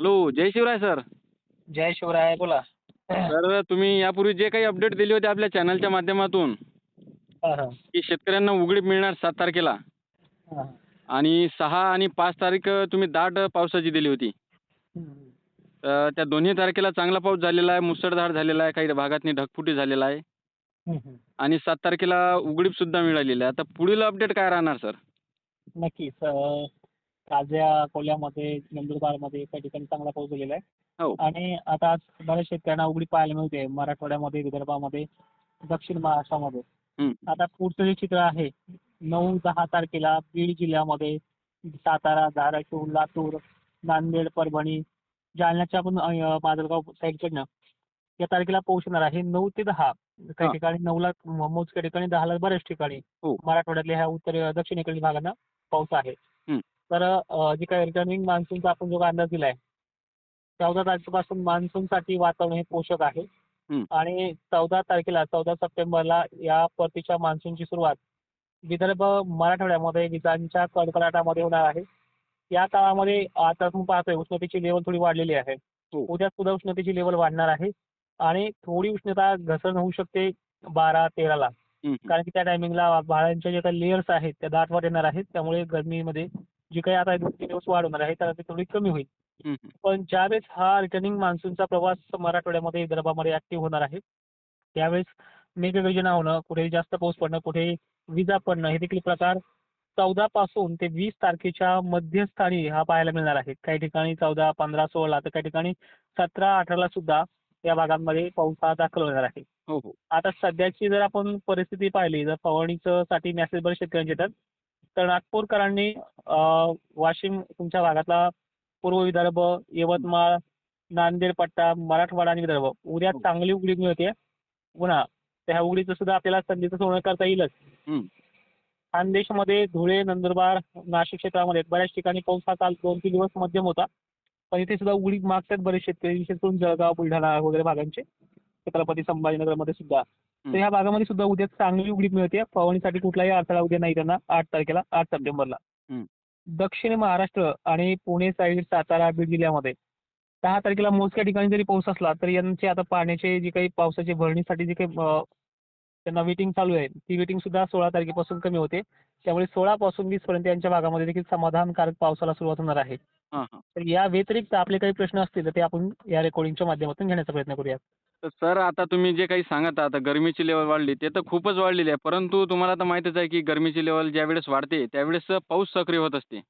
Hello जय Shivray sir. जय शिवराय बोला. सर तुम्ही यापूर्वी जे काही अपडेट दिले होते आपल्या चॅनलच्या माध्यमातून की शेतकऱ्यांना उघडीप मिळणार सात तारखेला. आणि सहा आणि पाच तारीख तुम्ही दाट पावसाची दिली होती. तर त्या दोन्ही तारखेला चांगला पाऊस झालेला आहे मुसळधार झालेला आहे काही भागातनी ढगफुटी झालेला आहे. आणि सात तारखेला उघडीपसुद्धा मिळालेली आहे. आता पुढील अपडेट काय राहणार सर? नक्कीच अं, काजया कोल्ह्यामध्ये नंदुरबारमध्ये काही ठिकाणी चांगला पाऊस झालेला आहे हो आणि आता आज बऱ्याच शेतकऱ्यांना उघडी पाहायला मिळते मराठवाड्यामध्ये विदर्भामध्ये दक्षिण महाराष्ट्रामध्ये. आता पुढचं जे चित्र आहे नऊ दहा तारखेला बीड जिल्ह्यामध्ये सातारा धाराशिव लातूर नांदेड परभणी जालन्याच्या पण अं, माजलगाव साईडकडनं या तारखेला पाऊस येणार आहे नऊ ते दहा काही हा. ठिकाणी नऊला मोजक्या ठिकाणी दहाला बऱ्याच ठिकाणी हो. मराठवाड्यातल्या ह्या उत्तर दक्षिणेकडील भागांना पाऊस आहे. तर जे काही रिटर्निंग मान्सूनचा आपण जो अंदाज दिलाय चौदा तारखेपासून मान्सूनसाठी वातावरण हे पोषक आहे. आणि चौदा तारखेला चौदा सप्टेंबरला या परतीच्या मान्सूनची सुरुवात विदर्भ मराठवाड्यामध्ये विजांच्या कडकडाटामध्ये होणार आहे या काळामध्ये आता आपण पाहतोय उष्णतेची लेवल थोडी वाढलेली आहे हो. उद्या सुद्धा उष्णतेची लेवल वाढणार आहे आणि थोडी उष्णता घसरण होऊ शकते बारा तेराला. कारण की त्या टायमिंगला भाळ्यांच्या जे काही लेयर्स आहेत त्या दाटवर येणार आहेत त्यामुळे गरमीमध्ये जी काही आता दोन तीन दिवस वाढ होणार आहे तर ती थोडी कमी होईल. पण ज्यावेळेस हा रिटर्निंग मान्सूनचा प्रवास मराठवाड्यामध्ये विदर्भामध्ये ऍक्टिव्ह होणार आहे त्यावेळेस मेघगर्जना होणं कुठे जास्त पाऊस पडणं कुठे विजा पडणं हे देखील प्रकार चौदा पासून ते वीस तारखेच्या मध्यस्थानी हा पाहायला मिळणार आहे. काही ठिकाणी चौदा पंधरा सोळा तर काही ठिकाणी सतरा अठराला सुद्धा या भागांमध्ये पाऊस हा दाखल होणार आहे. हो हो. आता सध्याची जर आपण परिस्थिती पाहिली जर फवारणीचं साठी मेसेज बरेच शेतकऱ्यांचे येतात. तर नागपूरकरांनी अं, वाशिम तुमच्या भागातला पूर्व विदर्भ यवतमाळ नांदेड पट्टा मराठवाडा आणि विदर्भ उद्या हो. चांगली उघडीप मिळते. पुन्हा त्या उघडीचं सुद्धा आपल्याला संधीचं सोनं करता येईलच. खानदेशमध्ये धुळे नंदुरबार नाशिक क्षेत्रामध्ये बऱ्याच ठिकाणी पाऊस हा काल दोन तीन दिवस मध्यम होता. पण इथे सुद्धा उघडीप मागतात बरेच शेतकरी विशेष करून जळगाव बुलढाणा वगैरे भागांचे. छत्रपती संभाजीनगरमध्ये सुद्धा. तर. ह्या भागामध्ये सुद्धा उद्या चांगली उघडीप मिळते. फवारणीसाठी कुठलाही अडथळा उद्या नाही त्यांना आठ तारखेला आठ सप्टेंबरला. दक्षिण महाराष्ट्र आणि पुणे साईड सातारा बीड जिल्ह्यामध्ये दहा तारखेला मोजक्या ठिकाणी जरी पाऊस असला तरी यांचे आता पाण्याचे जी काही पावसाची भरणीसाठी जी काही त्यांना वेटिंग चालू आहे ती वेटिंग सुद्धा सोळा तारखेपासून कमी होते. त्यामुळे सोळा पासून वीस पर्यंत यांच्या भागामध्ये देखील समाधानकारक पावसाला सुरुवात होणार आहे. तर या व्यतिरिक्त आपले काही प्रश्न असतील तर ते आपण या रेकॉर्डिंगच्या माध्यमातून घेण्याचा प्रयत्न करूया तर सर आता तुम्ही जे काही सांगत आहात आता गरमीची लेवल वाढली ते तर खूपच वाढलेली आहे. परंतु तुम्हाला तर माहीतच आहे की गरमीची लेवल ज्यावेळेस वाढते त्यावेळेस पाऊस सक्रिय होत असते.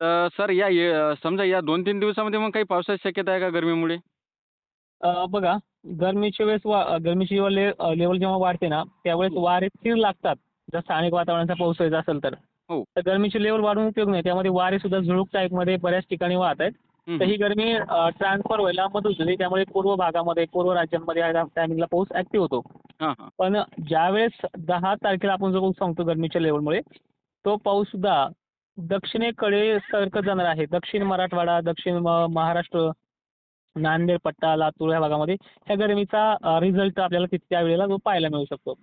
तर सर या ये- समजा या दोन तीन दिवसामध्ये मग काही पावसाची शक्यता आहे का गरमीमुळे? बघा गरमीच्या वेळेस वा गरमीची ले लेवल जेव्हा वाढते ना त्यावेळेस वारे स्थिर लागतात. जर स्थानिक वातावरणाचा पाऊस व्हायचा असेल तर. हो. तर गरमीची लेवल वाढून उपयोग नाही. त्यामध्ये वारे सुद्धा झुळूक टाईपमध्ये बऱ्याच ठिकाणी वाहत आहेत. तर ही गरमी ट्रान्सफर व्हायला मदत होते त्यामुळे पूर्व भागामध्ये पूर्व राज्यांमध्ये या टायमिंगला पाऊस ऍक्टिव्ह होतो. पण ज्यावेळेस दहा तारखेला आपण जो पाऊस सांगतो गरमीच्या लेवलमुळे तो पाऊस सुद्धा दक्षिणेकडे सरकत जाणार आहे. दक्षिण मराठवाडा दक्षिण महाराष्ट्र नांदेड पट्टा लातूर या भागामध्ये ह्या गरमीचा रिझल्ट आपल्याला त्यावेळेला जो पाहायला मिळू शकतो.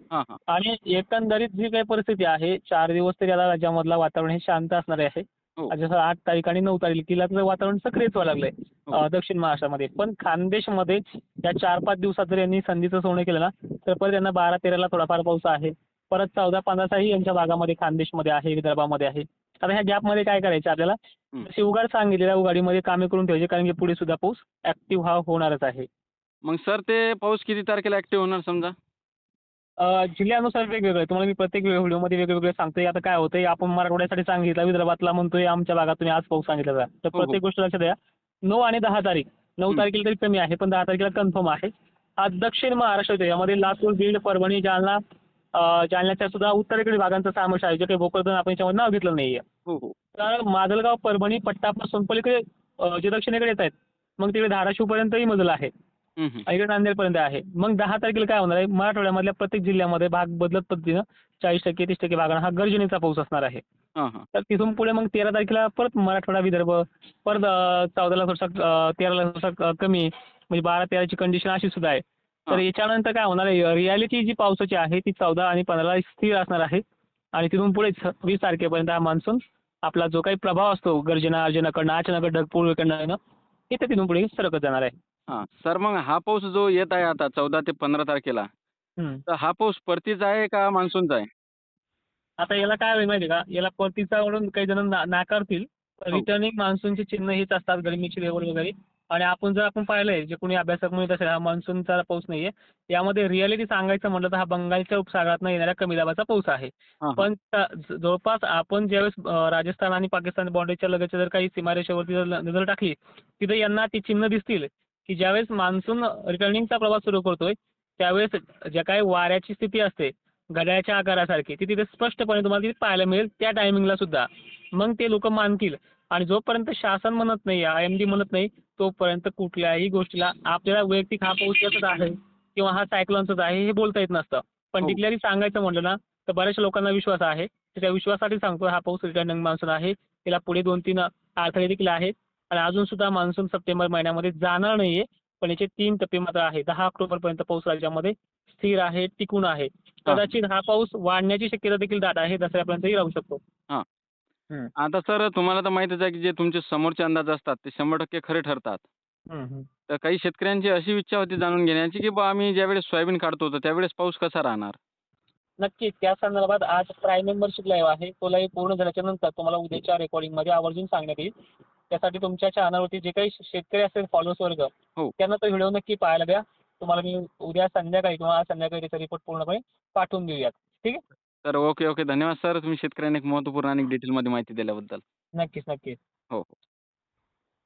आणि एकंदरीत जी काही परिस्थिती आहे चार दिवस तरी आता राज्यामधला वातावरण हे शांत असणार आहे. जसं आठ तारीख आणि नऊ तारखेला तर वातावरण सक्रियच व्हायला लागलंय हो. दक्षिण महाराष्ट्रामध्ये. पण खानदेशमध्ये या चार पाच दिवसात जर यांनी संधीचं सोनं केलं ना तर परत यांना बारा तेराला थोडाफार पाऊस आहे. परत चौदा पंधराचाही यांच्या भागामध्ये खानदेशमध्ये आहे विदर्भामध्ये आहे. आता ह्या गॅपमध्ये काय करायचं आपल्याला? हं. जशी उघाड सांगितलेल्या उघाडीमध्ये कामे करून ठेवायचे कारण की पुढे सुद्धा पाऊस ऍक्टिव्ह हा होणारच आहे. मग सर ते पाऊस किती तारखेला ऍक्टिव्ह होणार समजा? जिल्ह्यानुसार वेगवेगळं आहे. तुम्हाला मी प्रत्येक व्हिडिओमध्ये वेगवेगळे सांगतोय. आता काय होतंय आपण मराठवाड्यासाठी सांगितलं विदर्भातला म्हणतोय आमच्या भागात तुम्ही आज पाऊस सांगितलं तर हो. प्रत्येक गोष्ट लक्षात द्या नऊ आणि दहा तारीख. नऊ हं. तारखेला तरी कमी आहे पण दहा तारखेला कन्फर्म आहे. आज दक्षिण महाराष्ट्र यामध्ये लातूर बीड परभणी जालना जालन्याच्या सुद्धा उत्तरेकडील भागांचा समावेश आहे. जे काही भोकरदन आपण याच्यामध्ये नाव घेतलं नाहीये. हो हो. तर माजलगाव परभणी पट्टापासून पलीकडे जे दक्षिणेकडे येत आहेत मग तिकडे धाराशिवपर्यंतही मजल आहे. इकडे नांदेडपर्यंत आहे. मग दहा तारखेला काय होणार आहे? मराठवाड्यामधल्या प्रत्येक जिल्ह्यामध्ये भाग बदलत पद्धतीनं चाळीस टक्के तीस टक्के भागांना हा गर्जनेचा पाऊस असणार आहे. हां हां. तर तिथून पुढे मग तेरा तारखेला परत मराठवाडा विदर्भ परत चौदाला थोडासा तेराला थोडासा कमी म्हणजे बारा तेराची कंडिशन अशी सुद्धा आहे. तर हां. याच्यानंतर काय होणार आहे? रियालिटी जी पावसाची आहे ती चौदा आणि पंधराला स्थिर असणार आहे. आणि तिथून पुढे वीस तारखेपर्यंत हा मान्सून आपला जो काही प्रभाव असतो गर्जना अर्जनाकडनं अचानक ढगपूर इकडनं येणं ते तिथून पुढे सरकत जाणार आहे. हां सर मग हा पाऊस जो येत आहे आता चौदा ते पंधरा तारखेला हम्म. तर हा पाऊस परतीचा आहे का मान्सूनचा आहे आता याला काय होईल माहिती का याला परतीचा म्हणून काही जण ना- नाकारतील हो. रिटर्निंग मान्सूनचे चिन्ह हेच असतात गरमीची लेवल वगैरे आणि आपण जर आपण पाहिलंय जे कोणी अभ्यासक म्हणत असेल हा मान्सूनचा पाऊस नाहीये यामध्ये रिअलिटी सांगायचं म्हटलं तर हा बंगालच्या उपसागरातनं येणाऱ्या कमी दाबाचा पाऊस आहे हां, हां. पण त- ज- जवळपास आपण ज्यावेळेस अं, राजस्थान आणि पाकिस्तान बॉर्डरच्या लगतच्या जर काही सीमारेषेवरती जर नजर टाकली तिथे यांना ती चिन्ह दिसतील की ज्यावेळेस मान्सून रिटर्निंगचा प्रवास सुरू करतोय त्यावेळेस ज्या काही वाऱ्याची स्थिती असते घड्याळाच्या आकारासारखी ती तिथे स्पष्टपणे तुम्हाला तिथे पाहायला मिळेल त्या टायमिंगला सुद्धा. मग ते लोक मानतील. आणि जोपर्यंत शासन म्हणत नाही आय एम डी म्हणत नाही तोपर्यंत कुठल्याही गोष्टीला आपल्याला वैयक्तिक हा पाऊस याचाच आहे किंवा हा सायक्लॉनचाच आहे हे बोलता येत नसतं. पण हो. डिक्लेअरी सांगायचं म्हटलं ना तर बऱ्याचशा लोकांना विश्वास आहे. त्या विश्वासासाठी सांगतो हा पाऊस रिटर्निंग मान्सून आहे. त्याला पुढे दोन तीन अडथळे देखील आहेत. आणि अजून सुद्धा मान्सून सप्टेंबर महिन्यामध्ये जाणार नाहीये पण याचे तीन टप्पे मात्र आहे दहा ऑक्टोबरपर्यंत पाऊस राज्यामध्ये स्थिर आहे टिकून आहे. कदाचित हा पाऊस वाढण्याची शक्यता देखील दाट आहे दसऱ्यापर्यंतही राहू शकतो. आता सर तुम्हाला तर माहितीच आहे की जे तुमचे समोरचे अंदाज असतात ते शंभर टक्के खरे ठरतात. तर काही शेतकऱ्यांची अशी इच्छा होती जाणून घेण्याची की बा आम्ही ज्यावेळेस सोयाबीन काढतो तर त्यावेळेस पाऊस कसा राहणार? नक्कीच. त्या संदर्भात आज प्राईम मेंबरशिप लाईव्ह आहे. तो लाईव्ह पूर्ण झाल्याच्यानंतर तुम्हाला उद्याच्या रेकॉर्डिंगमध्ये आवर्जून सांगण्यात येईल. त्यासाठी तुमच्या चॅनलवरती जे काही शेतकरी असेल फॉलोअर्स वर्ग हो. त्यांना तो व्हिडिओ नक्की पाहायला द्या. तुम्हाला मी उद्या संध्याकाळी किंवा आज संध्याकाळी त्याचा रिपोर्ट पूर्णपणे पाठवून देऊयात. ठीक आहे? तर ओके ओके धन्यवाद सर तुम्ही शेतकऱ्यांना एक महत्त्वपूर्ण आणि डिटेलमध्ये माहिती दिल्याबद्दल. नक्कीच नक्कीच. हो हो.